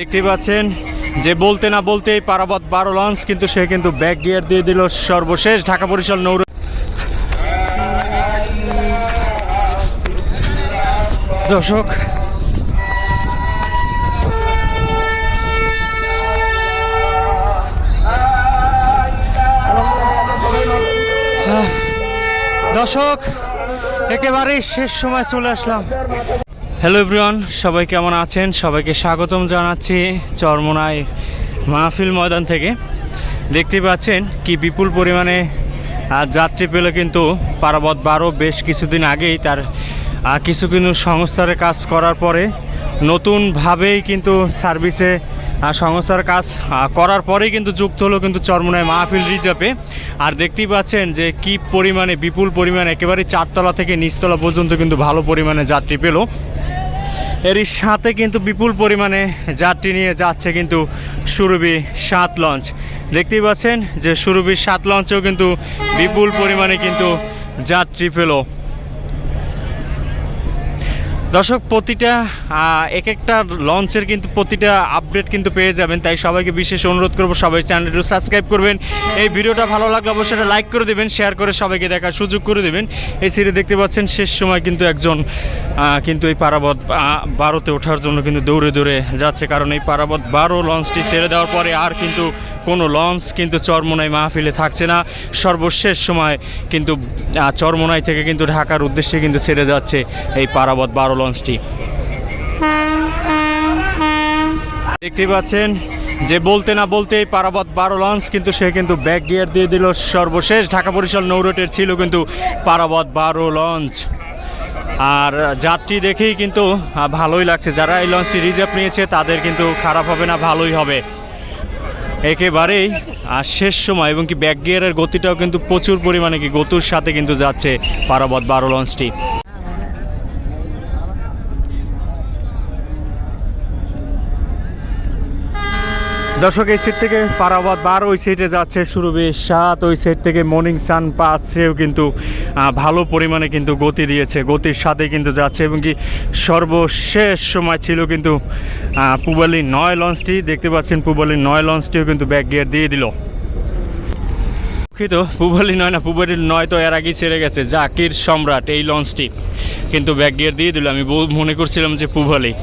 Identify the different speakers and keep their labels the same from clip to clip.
Speaker 1: দেখতে পাচ্ছেন যে বলতে না বলতেই পারাবত বারো লঞ্চ কিন্তু সে কিন্তু ব্যাক গিয়ার দিয়ে দিল সর্বশেষ ঢাকা বরিশাল নৌর দর্শক। দর্শক, একেবারেই শেষ সময় চলে আসলাম। হ্যালো এভরিওয়ান সবাই কেমন আছেন? সবাইকে স্বাগতম জানাচ্ছি চরমোনাই মাহফিল ময়দান থেকে। দেখতে পাচ্ছেন কি বিপুল পরিমাণে যাত্রী পেলে কিন্তু পারাবত বারো। বেশ কিছুদিন আগেই তার কিছু কিন্তু সংস্থার কাজ করার পরে নতুনভাবেই কিন্তু সার্ভিসে সংস্থার কাজ করার পরেই কিন্তু যুক্ত হলো কিন্তু চরমোনাই মাহফিল রিজার্ভে। আর দেখতেই পাচ্ছেন যে কি পরিমাণে, বিপুল পরিমাণে, একেবারে চারতলা থেকে নিচতলা পর্যন্ত কিন্তু ভালো পরিমাণে যাত্রী পেল। এরই সাথে কিন্তু বিপুল পরিমাণে যাত্রী নিয়ে যাচ্ছে কিন্তু সুরভি সাত লঞ্চ। দেখতেই পাচ্ছেন যে সুরভি সাত লঞ্চেও কিন্তু বিপুল পরিমাণে কিন্তু যাত্রী পেল। দর্শক, প্রতিটা এক একটা লঞ্চের কিন্তু প্রতিটা আপডেট কিন্তু পেয়ে যাবেন। তাই সবাইকে বিশেষ অনুরোধ করব সবাই চ্যানেলটি সাবস্ক্রাইব করবেন। এই ভিডিওটা ভালো লাগলে অবশ্যই লাইক করে দেবেন শেয়ার করে সবাইকে দেখার সুযোগ করে দেবেন। এই সিরিজ দেখতে পাচ্ছেন, শেষ সময় কিন্তু একজন কিন্তু এই পারাবত বারোতে ওঠার জন্য কিন্তু দৌড়ে দৌড়ে যাচ্ছে। কারণ এই পারাবত বারো লঞ্চটি ছেড়ে দেওয়ার পরে আর কিন্তু কোনো লঞ্চ কিন্তু চরমোনাই মাহফিলে থাকছে না। সর্বশেষ সময় কিন্তু চরমোনাই থেকে কিন্তু ঢাকার উদ্দেশ্যে কিন্তু ছেড়ে যাচ্ছে এই পারাবত বারো লঞ্চটি। দেখতে পাচ্ছেন, যে বলতে না বলতেই পারাবত বারো লঞ্চ কিন্তু সে কিন্তু ব্যাক গিয়ার দিয়ে দিল। সর্বশেষ ঢাকা বরিশাল নৌরোটের ছিল কিন্তু পারাবত বারো লঞ্চ। আর যাত্রী দেখেই কিন্তু ভালোই লাগছে। যারা এই লঞ্চটি রিজার্ভ নিয়েছে, তাদের কিন্তু খারাপ হবে না, ভালোই হবে। একেবারেই আর শেষ সময় এবং কি ব্যাক গিয়ারের গতিটাও কিন্তু প্রচুর পরিমাণে কি গতির সাথে কিন্তু যাচ্ছে পারাবত বারো লঞ্চটি দর্শক, এই সাইড থেকে পারাবাদ বার ওই সাইডে যাচ্ছে সুরভি সাত, ওই সাইড থেকে মর্নিং সান পাঁচেও কিন্তু ভালো পরিমাণে কিন্তু গতি দিয়েছে। গতির সাথে কিন্তু যাচ্ছে এবং কি সর্বশেষ সময় ছিল কিন্তু পুবালি নয় লঞ্চটি। দেখতে পাচ্ছেন পুবালি নয় লঞ্চটিও কিন্তু ব্যাক গিয়ার দিয়ে দিল। দুঃখিত, পুবালি নয় না পুবালি নয় তো এর আগেই ছেড়ে গেছে। জাকির সম্রাট এই লঞ্চটি কিন্তু ব্যাক গিয়ার দিয়ে দিল। আমি মনে করছিলাম যে পুবালি।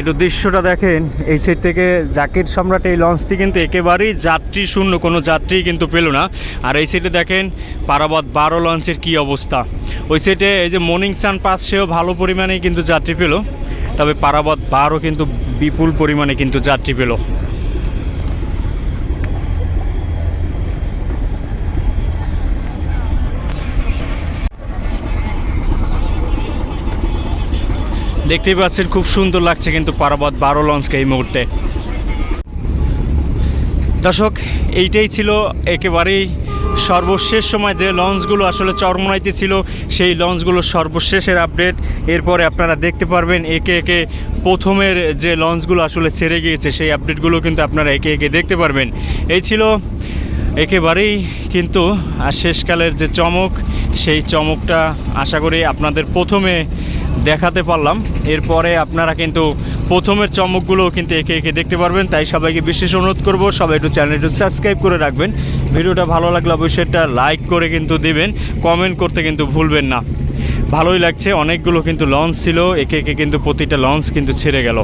Speaker 1: একটু দৃশ্যটা দেখেন, এই সাইড থেকে জাকির সম্রাট এই লঞ্চটি কিন্তু একেবারেই যাত্রী শূন্য, কোনো যাত্রী কিন্তু পেল না। আর এই সাইডে দেখেন, পারাবত বারো লঞ্চের কি অবস্থা। ওই সাইডে এই যে মর্নিং সান পাস সেও ভালো পরিমাণেই কিন্তু যাত্রী পেল। তবে পারাবত বারো কিন্তু বিপুল পরিমাণে কিন্তু যাত্রী পেল। দেখতেই পাচ্ছেন, খুব সুন্দর লাগছে কিন্তু পারাবাদ বারো লঞ্চকে এই মুহূর্তে। দর্শক, এইটাই ছিল একেবারেই সর্বশেষ সময় যে লঞ্চগুলো আসলে চরমনাইতে ছিল, সেই লঞ্চগুলো সর্বশেষের আপডেট এরপরে আপনারা দেখতে পারবেন একে একে প্রথমের যে লঞ্চগুলো আসলে ছেড়ে গিয়েছে, সেই আপডেটগুলো কিন্তু আপনারা একে একে দেখতে পারবেন। এই ছিল একেবারেই কিন্তু আর শেষকালের যে চমক, সেই চমকটা আশা করি আপনাদের প্রথমে দেখাতে পারলাম। এরপরে আপনারা কিন্তু প্রথমের চমকগুলো কিন্তু একে একে দেখতে পারবেন। তাই সবাইকে বিশেষ অনুরোধ করব, সবাই একটু চ্যানেলটি সাবস্ক্রাইব করে রাখবেন। ভিডিওটা ভালো লাগলে অবশ্যই একটা লাইক করে কিন্তু দিবেন, কমেন্ট করতে কিন্তু ভুলবেন না। ভালোই লাগছে, অনেকগুলো কিন্তু লঞ্চ ছিল, একে একে কিন্তু প্রতিটা লঞ্চ কিন্তু ছেড়ে গেল।